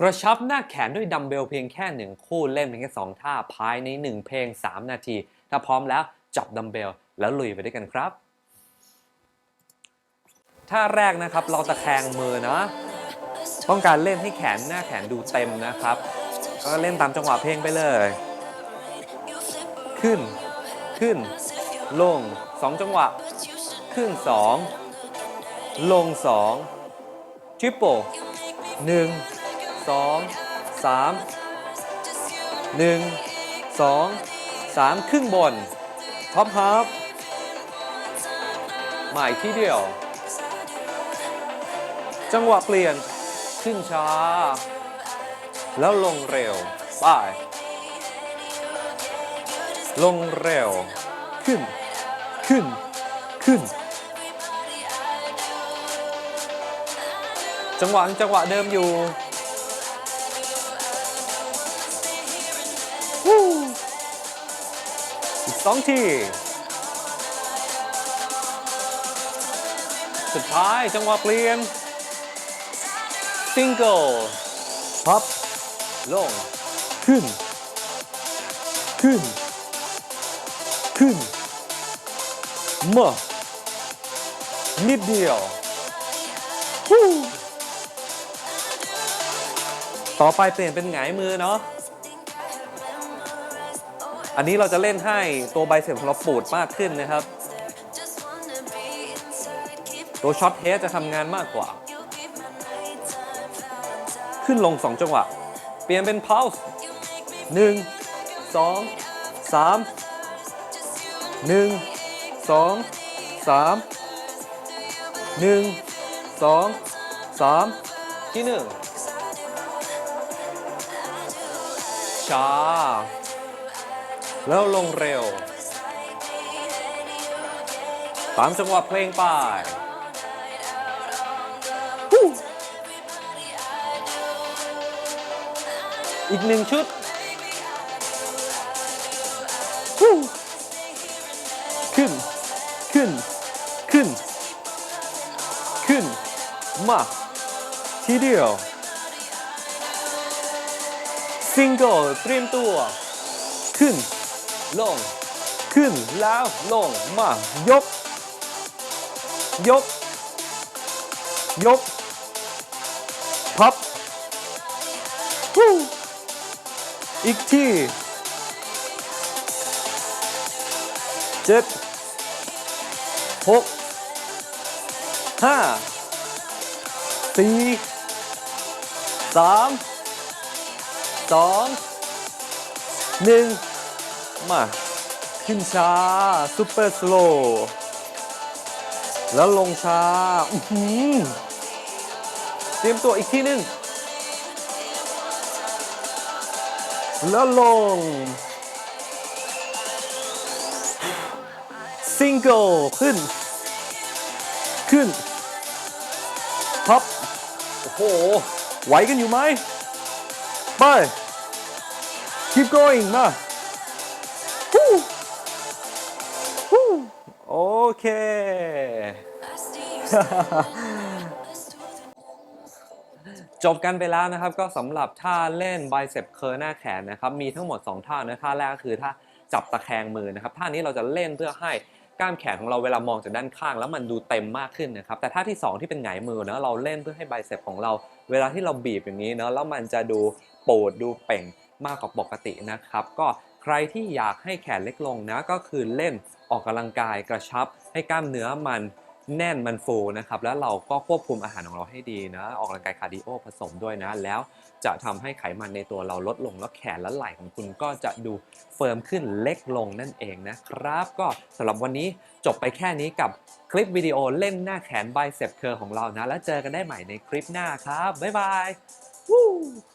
กระชับหน้าแขนด้วยดัมเบลเพียงแค่หนึ่งคู่เล่นเพียงแค่สองท่าภายใน 1 เพลง 3 นาที ถ้าพร้อมแล้วจับดัมเบลแล้วลุยไปด้วยกันครับ ท่าแรกนะครับเราตะแคงมือนะต้องการเล่นให้แขนหน้าแขนดูเต็มนะครับ ก็เล่นตามจังหวะเพลงไปเลย ขึ้น ขึ้น ลงสองจังหวะ ขึ้นสองลงสองทริปเปิลห นึ่งสองสามหนึ่งสองสามครึ่งบนท็อปฮาร์ฟหม่ที่เดียว จังหวะเปลี่ยนขึ้นช้า แล้วลงเร็วไปลงเร็ว ขึ้น ขึ้น ขึ้น จังหวะจังหวะเดิมอยู่ 2 ที สุดท้ายจังหวะเปลี่ยนซิงเกิลพับลง ขึ้น ขึ้น ขึ้นเมื่อนิดเดียว ต่อไปเปลี่ยนเป็นหงมือเนาะ อันนี้เราจะเล่นให้ตัวไบเซปของเราปูดมากขึ้นนะครับ ตัวช็อตเฮดจะทำงานมากกว่า ขึ้นลง 2 จังหวะ เปลี่ยนเป็น pulse 1 2 3 1 2 3 1 2 3ที่1ช้า แล้วลงเร็ว ตามจังหวะเพลงไปฮู้อีกหนึ่งชุดฮู้ขึ้น ขึ้น ขึ้น ขึ้น มา ทีเดียว ซิงเกิลเตรียมตัว ขึ้น ลง ขึ้นแล้วลงมายก ยก ยก พับฮู้อีกทีเจ็ดหกห้าสี่สามสองหนึ่ง มาขึ้นช้าซูเปอร์สโลว์แล้วลงช้าเตรียมตัวอีกทีหนึ่งแล้วลงซิงเกิลขึ้น ขึ้นพับโอ้โห ไหวกันอยู่ไหมไป keep going มา เค จบกันไปแล้วนะครับ ก็สำหรับท่าเล่น bicep curl หน้าแขนนะครับ มีทั้งหมด 2 ท่านะท่าแรกคือท่าจับตะแคงมือนะครับ ท่านี้เราจะเล่นเพื่อให้กล้ามแขนของเราเวลามองจากด้านข้าง แล้วมันดูเต็มมากขึ้นนะครับ แต่ท่าที่ 2 ที่เป็นหงายมือเนะเราเล่นเพื่อให้ bicep ของเรา เวลาที่เราบีบอย่างนี้เนาะแล้วมันจะดูโปดดูเป่งมากกว่าปกตินะครับ ก็ ใครที่อยากให้แขนเล็กลงนะก็คือเล่นออกกำลังกายกระชับ ให้กล้ามเนื้อมันแน่นมันฟูนะครับแล้วเราก็ควบคุมอาหารของเราให้ดีนะ ออกกำลังกายคาร์ดิโอผสมด้วยนะ แล้วจะทำให้ไขมันในตัวเราลดลงแล้วแขนและไหล่ของคุณก็จะดูเฟิร์มขึ้นเล็กลงนั่นเองนะครับ ก็สำหรับวันนี้จบไปแค่นี้กับคลิปวิดีโอเล่นหน้าแขนไบเซปเคอร์ของเรานะ แล้วเจอกันได้ใหม่ในคลิปหน้าครับบ๊ายบาย Woo!